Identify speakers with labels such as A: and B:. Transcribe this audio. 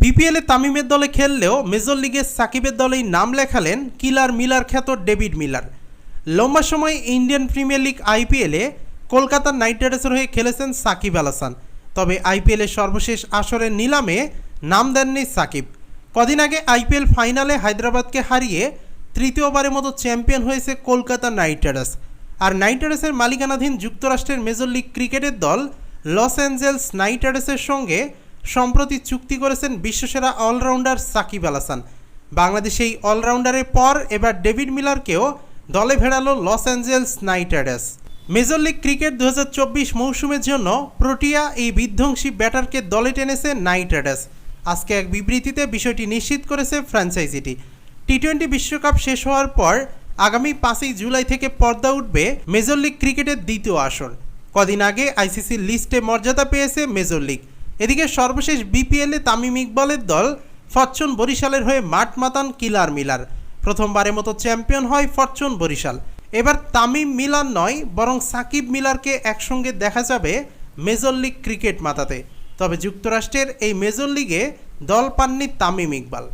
A: বিপিএলে তামিমের দলে খেললেও মেজর লিগে সাকিবের দলেই নাম লেখালেন কিলার মিলার খ্যাত ডেভিড মিলার। লম্বা সময় ইন্ডিয়ান প্রিমিয়ার লিগ আইপিএলে কলকাতা নাইট রাইডার্সের হয়ে খেলেছেন সাকিব আল হাসান। তবে আইপিএলের সর্বশেষ আসরের নিলামে নাম দেননি সাকিব। কদিন আগে আইপিএল ফাইনালে হায়দ্রাবাদকে হারিয়ে তৃতীয়বারের মতো চ্যাম্পিয়ন হয়েছে কলকাতা নাইট রাইডার্স। আর নাইট রাইডার্সের মালিকানাধীন যুক্তরাষ্ট্রের মেজর লিগ ক্রিকেটের দল লস অ্যাঞ্জেলস নাইট রাইডার্সের সঙ্গে সম্প্রতি চুক্তি করেছেন বিশ্বসেরা অলরাউন্ডার সাকিব আল হাসান। বাংলাদেশ এই অলরাউন্ডারের পর এবার ডেভিড মিলারকেও দলে ভেড়ালো Los Angeles Knight Riders Major League Cricket দু হাজার চব্বিশ মৌসুমের জন্য প্রোটিয়া এই বিধ্বংসী ব্যাটারকে দলে টেনেছে নাইট রাইডার্স আজকে এক বিবৃতিতে বিষয়টি নিশ্চিত করেছে ফ্র্যাঞ্চাইজিটি। টি টোয়েন্টি বিশ্বকাপ শেষ হওয়ার পর আগামী পাঁচই জুলাই থেকে পর্দা উঠবে মেজর লিগ ক্রিকেটের দ্বিতীয় আসর। কদিন আগে আইসিসির লিস্টে মর্যাদা পেয়েছে মেজর লিগ। এদিকে সর্বশেষ বিপিএলে তামিম ইকবালের দল ফরচুন বরিশালের হয়ে মাঠ মাতান কিলার মিলার। প্রথমবারের মতো চ্যাম্পিয়ন হয় ফরচুন বরিশাল। এবার তামিম মিলার নয়, বরং সাকিব মিলারকে একসঙ্গে দেখা যাবে মেজর লিগ ক্রিকেট মাতাতে। তবে যুক্তরাষ্ট্রের এই মেজর লিগে দল পাননি তামিম ইকবাল।